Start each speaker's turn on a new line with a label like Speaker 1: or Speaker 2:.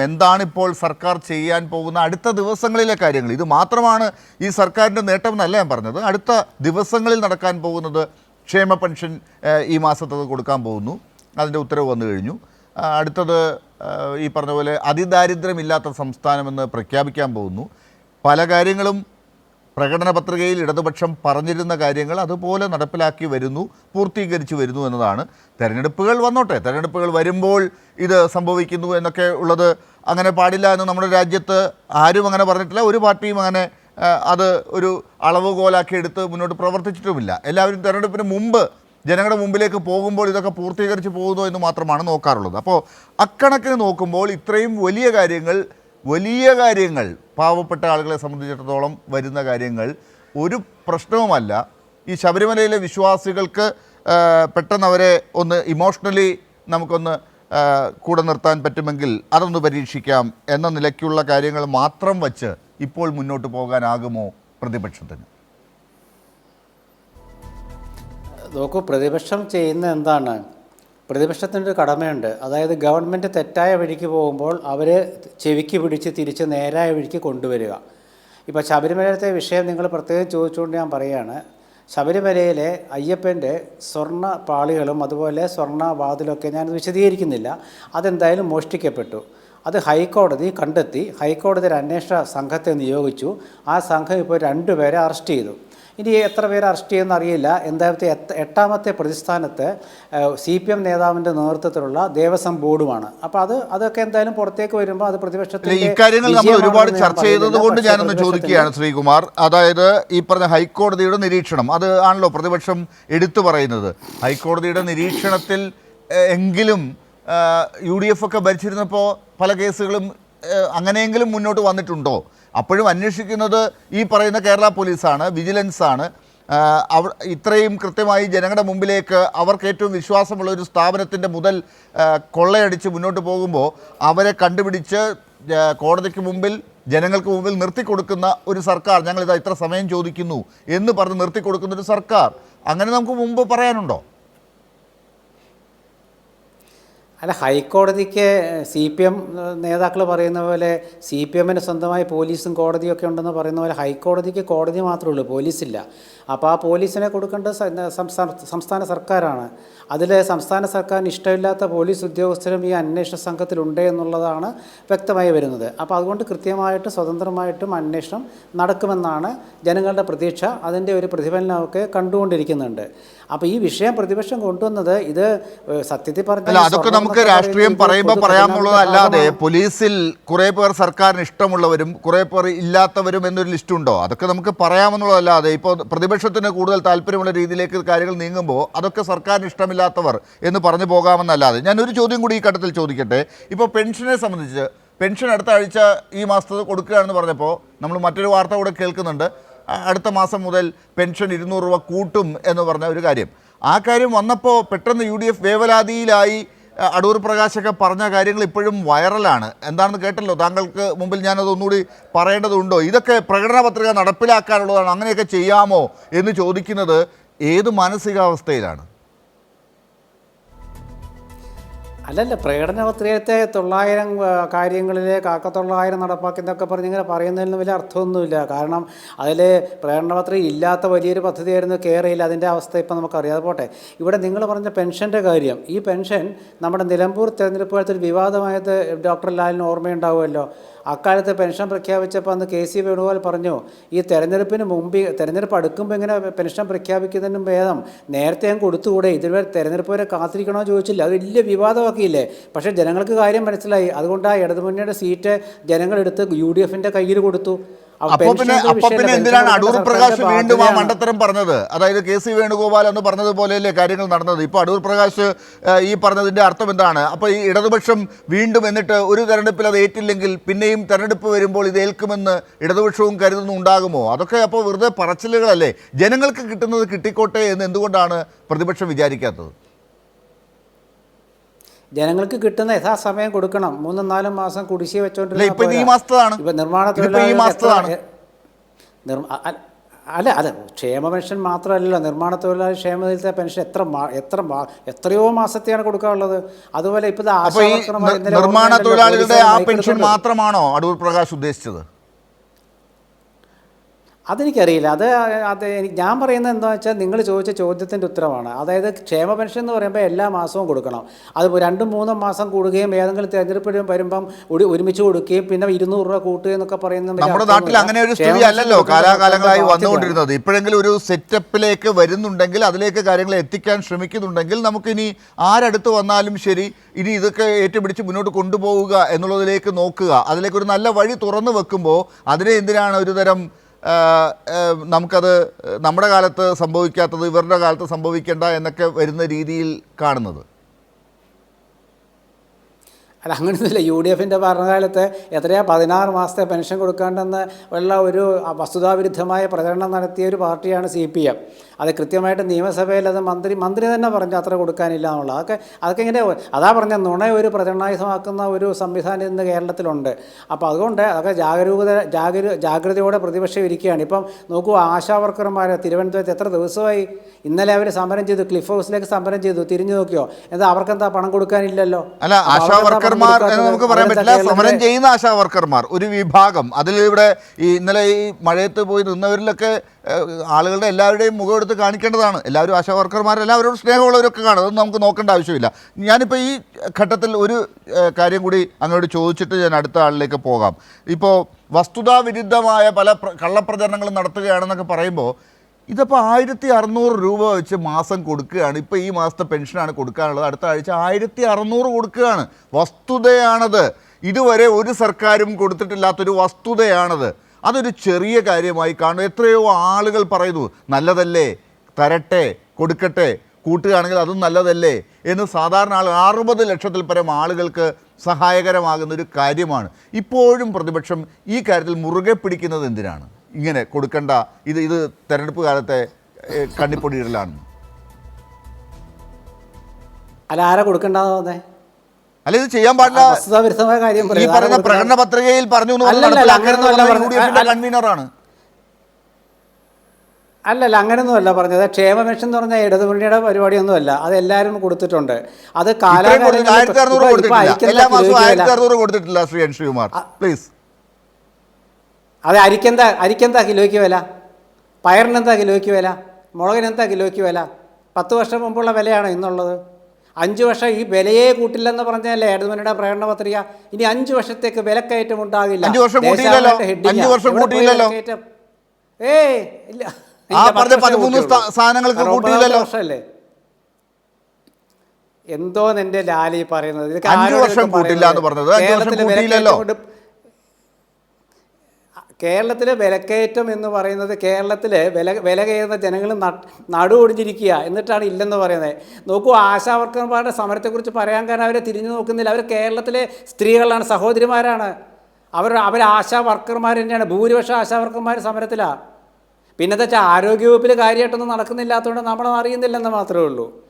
Speaker 1: എന്താണ് ഇപ്പോൾ സർക്കാർ ചെയ്യാൻ പോകുന്ന അടുത്ത ദിവസങ്ങളിലെ കാര്യങ്ങൾ? ഇത് മാത്രമാണ് ഈ സർക്കാരിന്റെ നേട്ടം എന്നല്ല ഞാൻ പറഞ്ഞത്. അടുത്ത ദിവസങ്ങളിൽ നടക്കാൻ പോകുന്നത് ക്ഷേമ പെൻഷൻ ഈ മാസത്തത് കൊടുക്കാൻ പോകുന്നു. അതിന്റെ ഉത്തരവ് വന്നു കഴിഞ്ഞു. അടുത്തത് ഈ പറഞ്ഞ പോലെ അതിദാരിദ്ര്യമില്ലാത്ത സംസ്ഥാനമെന്ന് പ്രഖ്യാപിക്കാൻ പോകുന്നു. പല കാര്യങ്ങളും പ്രകടന പത്രികയിൽ ഇടതുപക്ഷം പറഞ്ഞിരുന്ന കാര്യങ്ങൾ അതുപോലെ നടപ്പിലാക്കി വരുന്നു പൂർത്തീകരിച്ചു വരുന്നു എന്നതാണ്. തെരഞ്ഞെടുപ്പുകൾ വന്നോട്ടെ. തെരഞ്ഞെടുപ്പുകൾ വരുമ്പോൾ ഇത് സംഭവിക്കുന്നു എന്നൊക്കെ ഉള്ളത് അങ്ങനെ പാടില്ല എന്ന് നമ്മുടെ രാജ്യത്ത് ആരും അങ്ങനെ പറഞ്ഞിട്ടില്ല. ഒരു പാർട്ടിയും അങ്ങനെ അത് ഒരു അളവുകോലാക്കി എടുത്ത് മുന്നോട്ട് പ്രവർത്തിച്ചിട്ടുമില്ല. എല്ലാവരും തെരഞ്ഞെടുപ്പിന് മുമ്പ് ജനങ്ങളുടെ മുമ്പിലേക്ക് പോകുമ്പോൾ ഇതൊക്കെ പൂർത്തീകരിച്ച് പോകുന്നു എന്ന് മാത്രമാണ് നോക്കാറുള്ളത്. അപ്പോൾ അക്കണക്കിന് നോക്കുമ്പോൾ ഇത്രയും വലിയ കാര്യങ്ങൾ വലിയ കാര്യങ്ങൾ പാവപ്പെട്ട ആളുകളെ സംബന്ധിച്ചിടത്തോളം വരുന്ന കാര്യങ്ങൾ ഒരു പ്രശ്നവുമല്ല. ഈ ശബരിമലയിലെ വിശ്വാസികൾക്ക് പെട്ടെന്ന് അവരെ ഒന്ന് ഇമോഷണലി നമുക്കൊന്ന് കൂടെ നിർത്താൻ പറ്റുമെങ്കിൽ അതൊന്ന് പരീക്ഷിക്കാം എന്ന നിലയ്ക്കുള്ള കാര്യങ്ങൾ മാത്രം വച്ച് ഇപ്പോൾ മുന്നോട്ട് പോകാനാകുമോ പ്രതിപക്ഷത്തിന്?
Speaker 2: നോക്കൂ പ്രതിപക്ഷം ചെയ്യുന്ന എന്താണ്? പ്രതിപക്ഷത്തിന്റെ കടമയുണ്ട്. അതായത് ഗവൺമെന്റ് തെറ്റായ വഴിക്ക് പോകുമ്പോൾ അവർ ചെവിക്ക് പിടിച്ച് തിരിച്ച് നേരായ വഴിക്ക് കൊണ്ടുവരിക. ഇപ്പോൾ ശബരിമലത്തെ വിഷയം നിങ്ങൾ പ്രത്യേകം ചോദിച്ചുകൊണ്ട് ഞാൻ പറയുകയാണ്. ശബരിമലയിലെ അയ്യപ്പന്റെ സ്വർണ പാളികളും അതുപോലെ സ്വർണ വാതിലൊക്കെ ഞാൻ വിശദീകരിക്കുന്നില്ല. അതെന്തായാലും മോഷ്ടിക്കപ്പെട്ടു. അത് ഹൈക്കോടതി കണ്ടെത്തി ഹൈക്കോടതി ഒരു അന്വേഷണ സംഘത്തെ നിയോഗിച്ചു. ആ സംഘം ഇപ്പോൾ രണ്ടുപേരെ അറസ്റ്റ് ചെയ്തു. ഇനി എത്ര പേര് അറസ്റ്റ് ചെയ്യുമെന്ന് അറിയില്ല. എന്തായാലും എട്ടാമത്തെ പ്രതിസ്ഥാനത്ത് സി പി എം നേതാവിന്റെ നേതൃത്വത്തിലുള്ള ദേവസ്വം ബോർഡുമാണ്. അപ്പോൾ അത് അതൊക്കെ എന്തായാലും പുറത്തേക്ക് വരുമ്പോൾ അത് പ്രതിപക്ഷത്തിൽ
Speaker 1: ഇക്കാര്യങ്ങൾ നമ്മൾ ഒരുപാട് ചർച്ച ചെയ്തത് കൊണ്ട് ഞാനൊന്ന് ചോദിക്കുകയാണ് ശ്രീകുമാർ. അതായത് ഈ പറഞ്ഞ ഹൈക്കോടതിയുടെ നിരീക്ഷണം അത് ആണല്ലോ പ്രതിപക്ഷം എടുത്തു പറയുന്നത്. ഹൈക്കോടതിയുടെ നിരീക്ഷണത്തിൽ എങ്കിലും യു ഡി എഫ് ഒക്കെ ഭരിച്ചിരുന്നപ്പോൾ പല കേസുകളും അങ്ങനെയെങ്കിലും മുന്നോട്ട് വന്നിട്ടുണ്ടോ? അപ്പോഴും അന്വേഷിക്കുന്നത് ഈ പറയുന്ന കേരള പോലീസാണ് വിജിലൻസാണ്. അവ ഇത്രയും കൃത്യമായി ജനങ്ങളുടെ മുമ്പിലേക്ക് അവർക്ക് ഏറ്റവും വിശ്വാസമുള്ള ഒരു സ്ഥാപനത്തിന്റെ മുതൽ കൊള്ളയടിച്ച് മുന്നോട്ട് പോകുമ്പോൾ അവരെ കണ്ടുപിടിച്ച് കോടതിക്ക് മുമ്പിൽ ജനങ്ങൾക്ക് മുമ്പിൽ നിർത്തിക്കൊടുക്കുന്ന ഒരു സർക്കാർ ഞങ്ങളിതാ ഇത്ര സമയം ചോദിക്കുന്നു എന്ന് പറഞ്ഞ് നിർത്തിക്കൊടുക്കുന്ന ഒരു സർക്കാർ. അങ്ങനെ നമുക്ക് മുമ്പ് പറയാനുണ്ടോ?
Speaker 2: അല്ല ഹൈക്കോടതിക്ക് സി പി എം നേതാക്കൾ പറയുന്ന പോലെ സി പി എമ്മിന് സ്വന്തമായി പോലീസും കോടതിയും ഒക്കെ ഉണ്ടെന്ന് പറയുന്ന പോലെ ഹൈക്കോടതിക്ക് കോടതി മാത്രമേ ഉള്ളൂ പോലീസില്ല. അപ്പോൾ ആ പോലീസിനെ കൊടുക്കേണ്ടത് സംസ്ഥാന സർക്കാരാണ്. അതിൽ സംസ്ഥാന സർക്കാരിന് ഇഷ്ടമില്ലാത്ത പോലീസ് ഉദ്യോഗസ്ഥരും ഈ അന്വേഷണ സംഘത്തിലുണ്ട് എന്നുള്ളതാണ് വ്യക്തമായി വരുന്നത്. അപ്പോൾ അതുകൊണ്ട് കൃത്യമായിട്ട് സ്വതന്ത്രമായിട്ടും അന്വേഷണം നടക്കുമെന്നാണ് ജനങ്ങളുടെ പ്രതീക്ഷ. അതിന്റെ ഒരു പ്രതിഫലനമൊക്കെ കണ്ടുകൊണ്ടിരിക്കുന്നുണ്ട്. അപ്പോൾ ഈ വിഷയം പ്രതിപക്ഷം കൊണ്ടുവന്നത് ഇത് സത്യത്തിൽ
Speaker 1: അല്ല
Speaker 2: പറഞ്ഞാൽ
Speaker 1: അതൊക്കെ നമുക്ക് രാഷ്ട്രീയം പറയുമ്പോൾ
Speaker 2: പൊതു
Speaker 1: പറയാമുള്ളതല്ലാതെ പോലീസിൽ കുറെ പേർ സർക്കാരിന് ഇഷ്ടമുള്ളവരും കുറെ പേർ ഇല്ലാത്തവരും എന്നൊരു ലിസ്റ്റ് ഉണ്ടോ? അതൊക്കെ നമുക്ക് പറയാമെന്നുള്ളതല്ലാതെ ഇപ്പോൾ പ്രതിപക്ഷത്തിന് കൂടുതൽ താല്പര്യമുള്ള രീതിയിലേക്ക് കാര്യങ്ങൾ നീങ്ങുമ്പോൾ അതൊക്കെ സർക്കാരിന് ഇഷ്ടമില്ലാത്തവർ എന്ന് പറഞ്ഞു പോകാമെന്നല്ലാതെ. ഞാൻ ഒരു ചോദ്യം കൂടി ഈ ഘട്ടത്തിൽ ചോദിക്കട്ടെ. ഇപ്പോൾ പെൻഷനെ സംബന്ധിച്ച് പെൻഷൻ അടുത്ത ആഴ്ച ഈ മാസത്ത് കൊടുക്കുകയാണെന്ന് പറഞ്ഞപ്പോൾ നമ്മൾ മറ്റൊരു വാർത്ത കൂടെ കേൾക്കുന്നുണ്ട്. അടുത്ത മാസം മുതൽ പെൻഷൻ ഇരുന്നൂറ് രൂപ കൂട്ടും എന്ന് പറഞ്ഞ ഒരു കാര്യം. ആ കാര്യം വന്നപ്പോൾ പെട്ടെന്ന് യു ഡി എഫ് വേവലാതിയിലായി അടൂർ പ്രകാശൊക്കെ പറഞ്ഞ കാര്യങ്ങൾ ഇപ്പോഴും വൈറലാണ്. എന്താണെന്ന് കേട്ടല്ലോ? താങ്കൾക്ക് മുമ്പിൽ ഞാനത് ഒന്നുകൂടി പറയേണ്ടതുണ്ടോ? ഇതൊക്കെ പ്രകടന പത്രിക നടപ്പിലാക്കാനുള്ളതാണ്. അങ്ങനെയൊക്കെ ചെയ്യാമോ എന്ന് ചോദിക്കുന്നത് ഏത് മാനസികാവസ്ഥയിലാണ്?
Speaker 2: അല്ലല്ല പ്രകടന പത്രികത്തെ തൊള്ളായിരം കാര്യങ്ങളിൽ കാക്കത്തൊള്ളായിരം നടപ്പാക്കുന്നൊക്കെ പറഞ്ഞ് ഇങ്ങനെ പറയുന്നതിന് വലിയ അർത്ഥമൊന്നുമില്ല. കാരണം അതിൽ പ്രകടന പത്രിക ഇല്ലാത്ത വലിയൊരു പദ്ധതിയായിരുന്നു കേരളയിൽ അതിന്റെ അവസ്ഥ ഇപ്പം നമുക്കറിയാം. അത് പോട്ടെ. ഇവിടെ നിങ്ങൾ പറഞ്ഞ പെൻഷന്റെ കാര്യം ഈ പെൻഷൻ നമ്മുടെ നിലമ്പൂർ തെരഞ്ഞെടുപ്പ് കാലത്ത് ഒരു വിവാദമായത് ഡോക്ടർ ലാലിന് ഓർമ്മയുണ്ടാവുമല്ലോ. അക്കാലത്ത് പെൻഷൻ പ്രഖ്യാപിച്ചപ്പോൾ അന്ന് കെ സി വേണുഗോപാൽ പറഞ്ഞു ഈ തെരഞ്ഞെടുപ്പിന് മുമ്പ് തെരഞ്ഞെടുപ്പ് അടുക്കുമ്പോൾ ഇങ്ങനെ പെൻഷൻ പ്രഖ്യാപിക്കുന്നതിനും ഭേദം നേരത്തെ ഞാൻ കൊടുത്തുകൂടെ? ഇതുവരെ തെരഞ്ഞെടുപ്പ് വരെ കാത്തിരിക്കണോ? ചോദിച്ചില്ല. അത് വലിയ വിവാദമാക്കിയില്ലേ പക്ഷേ ജനങ്ങൾക്ക് കാര്യം മനസ്സിലായി. അതുകൊണ്ട് ആ ഇടതുമുന്നണിയുടെ സീറ്റ് ജനങ്ങളെടുത്ത് യു ഡി എഫിന്റെ കയ്യിൽ കൊടുത്തു.
Speaker 1: അപ്പൊ പിന്നെ അപ്പൊ പിന്നെ എന്തിനാണ് അടൂർ പ്രകാശ് വീണ്ടും ആ. മണ്ടത്തരം പറഞ്ഞത്? അതായത് കെ സി വേണുഗോപാൽ എന്ന് പറഞ്ഞതുപോലെയല്ലേ കാര്യങ്ങൾ നടന്നത്? ഇപ്പൊ അടൂർ പ്രകാശ് ഈ പറഞ്ഞതിന്റെ അർത്ഥം എന്താണ്? അപ്പൊ ഈ ഇടതുപക്ഷം വീണ്ടും എന്നിട്ട് ഒരു തെരഞ്ഞെടുപ്പിൽ അത് ഏറ്റില്ലെങ്കിൽ പിന്നെയും തെരഞ്ഞെടുപ്പ് വരുമ്പോൾ ഇത് ഏൽക്കുമെന്ന് ഇടതുപക്ഷവും കരുതുന്നുണ്ടാകുമോ അതൊക്കെ അപ്പോൾ വെറുതെ പറച്ചിലുകളല്ലേ? ജനങ്ങൾക്ക് കിട്ടുന്നത് കിട്ടിക്കോട്ടെ എന്ന് എന്തുകൊണ്ടാണ് പ്രതിപക്ഷം വിചാരിക്കാത്തത്?
Speaker 2: ജനങ്ങൾക്ക് കിട്ടുന്ന യഥാസമയം കൊടുക്കണം. മൂന്നും നാലും മാസം കുടിശ്ശിക
Speaker 1: വെച്ചോണ്ടിരിക്കുന്ന
Speaker 2: വെച്ചോണ്ടിരുന്ന
Speaker 1: ഇപ്പൊ
Speaker 2: ഇപ്പൊ നിർമ്മാണ അല്ല അല്ല ക്ഷേമ പെൻഷൻ മാത്രമല്ലല്ലോ. നിർമ്മാണ തൊഴിലാളി ക്ഷേമത്തെ പെൻഷൻ എത്ര എത്ര എത്രയോ മാസത്തെയാണ് കൊടുക്കാനുള്ളത്. അതുപോലെ ഇന്നലെ
Speaker 1: നിർമ്മാണ തൊഴിലാളികളുടെ ആ പെൻഷൻ മാത്രമാണോ അടൂർ പ്രകാശ് ഉദ്ദേശിച്ചത്?
Speaker 2: അതെനിക്കറിയില്ല. അത് അത് ഞാൻ പറയുന്നത് എന്താ വെച്ചാൽ നിങ്ങൾ ചോദിച്ച ചോദ്യത്തിന്റെ ഉത്തരമാണ് അതായത് ക്ഷേമ പെൻഷൻ എന്ന് പറയുമ്പോൾ എല്ലാ മാസവും കൊടുക്കണം. അത് രണ്ടും മൂന്നും മാസം കൂടുകയും ഏതെങ്കിലും തിരഞ്ഞെടുപ്പ് വരുമ്പം ഒരു ഒരുമിച്ച് കൊടുക്കുകയും പിന്നെ ഇരുന്നൂറ് രൂപ കൂട്ടുക എന്നൊക്കെ പറയുന്ന
Speaker 1: നമ്മുടെ നാട്ടിൽ അങ്ങനെ ഒരു സ്ഥിതി അല്ലല്ലോ. കാലാകാലങ്ങളായി. വന്നുകൊണ്ടിരുന്നത്. ഇപ്പോഴെങ്കിലും ഒരു സെറ്റപ്പിലേക്ക് വരുന്നുണ്ടെങ്കിൽ അതിലേക്ക് കാര്യങ്ങൾ എത്തിക്കാൻ ശ്രമിക്കുന്നുണ്ടെങ്കിൽ നമുക്കിനി ആരടുത്ത് വന്നാലും ശരി ഇനി ഇതൊക്കെ ഏറ്റുപിടിച്ച് മുന്നോട്ട് കൊണ്ടുപോവുക എന്നുള്ളതിലേക്ക് നോക്കുക. അതിലേക്ക് ഒരു നല്ല വഴി തുറന്നു വെക്കുമ്പോൾ അതിനെ എന്തിനാണ് ഒരു തരം ആ, ആ, നമുക്കത് നമ്മുടെ കാലത്ത് സംഭവിക്കാത്തത് ഇവരുടെ കാലത്ത് സംഭവിക്കേണ്ട എന്നൊക്കെ വരുന്ന രീതിയിൽ കാണുന്നത്.
Speaker 2: അല്ല അങ്ങനെയൊന്നുമില്ല. യു ഡി എഫിന്റെ ഭരണകാലത്ത് എത്രയാ പതിനാറ് മാസത്തെ പെൻഷൻ കൊടുക്കേണ്ടെന്ന് ഉള്ള ഒരു വസ്തുതാവിരുദ്ധമായ പ്രചരണം നടത്തിയ ഒരു പാർട്ടിയാണ് സി പി എം. അത് കൃത്യമായിട്ട് നിയമസഭയിൽ അത് മന്ത്രി മന്ത്രി തന്നെ പറഞ്ഞു അത്ര കൊടുക്കാനില്ല എന്നുള്ളത്. അതൊക്കെ അതൊക്കെ ഇങ്ങനെ അതാ പറഞ്ഞ നുണ ഒരു പ്രചരണായുധമാക്കുന്ന ഒരു സംവിധാനം ഇന്ന് കേരളത്തിലുണ്ട്. അപ്പോൾ അതുകൊണ്ട് അതൊക്കെ ജാഗരൂകത ജാഗര ജാഗ്രതയോടെ പ്രതിപക്ഷം ഇരിക്കുകയാണ്. ഇപ്പം നോക്കൂ ആശാ വർക്കർമാർ തിരുവനന്തപുരത്ത് എത്ര ദിവസമായി ഇന്നലെ അവർ സമരം ചെയ്തു ക്ലിഫ് ഹൗസിലേക്ക് സമരം ചെയ്തു. തിരിഞ്ഞു നോക്കിയോ? എന്താ അവർക്കെന്താ പണം കൊടുക്കാനില്ലല്ലോ?
Speaker 1: അല്ല
Speaker 2: ആശാവർക്കർ
Speaker 1: വർക്കർമാർ എന്ന് നമുക്ക് പറയാൻ പറ്റില്ല. സമരം ചെയ്യുന്ന ആശാ വർക്കർമാർ ഒരു വിഭാഗം. അതിൽ ഇവിടെ ഈ ഇന്നലെ ഈ മഴയത്ത് പോയി നിന്നവരിലൊക്കെ ആളുകളുടെ എല്ലാവരുടെയും മുഖം എടുത്ത് കാണിക്കേണ്ടതാണ്. എല്ലാവരും ആശാ വർക്കർമാരെല്ലാം അവരോട് സ്നേഹമുള്ളവരൊക്കെ കാണും. അതൊന്നും നമുക്ക് നോക്കേണ്ട ആവശ്യമില്ല. ഞാനിപ്പോൾ ഈ ഘട്ടത്തിൽ ഒരു കാര്യം കൂടി അങ്ങോട്ട് ചോദിച്ചിട്ട് ഞാൻ അടുത്ത ആളിലേക്ക് പോകാം. ഇപ്പോൾ വസ്തുതാവിരുദ്ധമായ പല പ്ര- കള്ളപ്രചരണങ്ങളും നടത്തുകയാണെന്നൊക്കെ പറയുമ്പോൾ ഇതിപ്പോൾ ആയിരത്തി അറുന്നൂറ് രൂപ വെച്ച് മാസം കൊടുക്കുകയാണ്. ഇപ്പോൾ ഈ മാസത്തെ പെൻഷനാണ് കൊടുക്കാനുള്ളത്. അടുത്ത ആഴ്ച ആയിരത്തി അറുന്നൂറ് കൊടുക്കുകയാണ്. വസ്തുതയാണത്. ഇതുവരെ ഒരു സർക്കാരും കൊടുത്തിട്ടില്ലാത്തൊരു വസ്തുതയാണത്. അതൊരു ചെറിയ കാര്യമായി കാണും. എത്രയോ ആളുകൾ പറയുന്നു നല്ലതല്ലേ തരട്ടെ കൊടുക്കട്ടെ കൂട്ടുകയാണെങ്കിൽ അതും നല്ലതല്ലേ എന്ന് സാധാരണ ആൾ അറുപത് ലക്ഷത്തിൽ പരം ആളുകൾക്ക് സഹായകരമാകുന്ന ഒരു കാര്യമാണ്. ഇപ്പോഴും പ്രതിപക്ഷം ഈ കാര്യത്തിൽ മുറുകെ പിടിക്കുന്നത് എന്തിനാണ്? ഇങ്ങനെ കൊടുക്കേണ്ട. ഇത് ഇത് തെരഞ്ഞെടുപ്പ് കാലത്തെ കണ്ണിപ്പൊടിയിടലാണ്
Speaker 2: അല്ല ആരാ കൊടുക്കണ്ടെന്ന്
Speaker 1: അല്ല ഇത് ചെയ്യാൻ പാടില്ല. ഈ
Speaker 2: പറയും.
Speaker 1: പറയുന്ന? പ്രകടന പത്രികയിൽ പറഞ്ഞു. കൺവീനറാണ്.
Speaker 2: അല്ലല്ല അങ്ങനെയൊന്നുമല്ല പറഞ്ഞത്. ക്ഷേമ പെൻഷൻ എന്ന് പറഞ്ഞാൽ ഇടതുമുന്നണിയുടെ പരിപാടിയൊന്നുമല്ല. അത് എല്ലാവരും കൊടുത്തിട്ടുണ്ട്. അത് കാലാകാലം
Speaker 1: കൊടുത്തിട്ടില്ല. ശ്രീ എൻ ശ്രീകുമാർ പ്ലീസ്
Speaker 2: അത് അരിക്കെന്താ അരിക്കെന്താ കിലോയ്ക്ക് വില? പയറിനെന്താ കിലോയ്ക്ക് വില? മുളകിനെന്താ കിലോയ്ക്ക് വില? പത്ത് വർഷം മുമ്പുള്ള വിലയാണ് ഇന്നുള്ളത്? അഞ്ച് വർഷം ഈ വിലയെ കൂട്ടില്ലെന്ന് പറഞ്ഞല്ലേ ഇടതുമുന്നണിയുടെ പ്രകടന പത്രിക? ഇനി അഞ്ച് വർഷത്തേക്ക് വിലക്കയറ്റം ഉണ്ടാകില്ല? ഏയ് ഇല്ല. വർഷമല്ലേ? എന്തോ നിന്റെ ലാലി പറയുന്നത്. ഇതൊക്കെ
Speaker 1: അഞ്ച്
Speaker 2: ആരോട്
Speaker 1: വർഷം
Speaker 2: ഇതൊക്കെ
Speaker 1: കൂട്ടില്ല എന്ന്
Speaker 2: പറയുന്നത്?
Speaker 1: പറഞ്ഞത്. അഞ്ച് വർഷം
Speaker 2: കേരളത്തിലെ. വിലക്കയറ്റം എന്ന് പറയുന്നത് കേരളത്തിലെ വില വില കയറുന്ന ജനങ്ങൾ നടു ഒടിഞ്ഞിരിക്കുക എന്നിട്ടാണ് ഇല്ലെന്ന് പറയുന്നത്. നോക്കൂ ആശാവർക്കർമാരുടെ സമരത്തെക്കുറിച്ച് പറയാൻ കാരണം അവരെ തിരിഞ്ഞു നോക്കുന്നില്ല. അവർ കേരളത്തിലെ സ്ത്രീകളാണ് സഹോദരിമാരാണ്. അവർ അവർ ആശാ വർക്കർമാർ തന്നെയാണ് ഭൂരിപക്ഷം ആശാ വർക്കർമാർ സമരത്തിലാണ് പിന്നത്തെ വെച്ചാൽ ആരോഗ്യവകുപ്പിൽ കാര്യമായിട്ടൊന്നും നടക്കുന്നില്ലാത്തതുകൊണ്ട് നമ്മളറിയുന്നില്ലെന്ന് മാത്രമേ ഉള്ളൂ.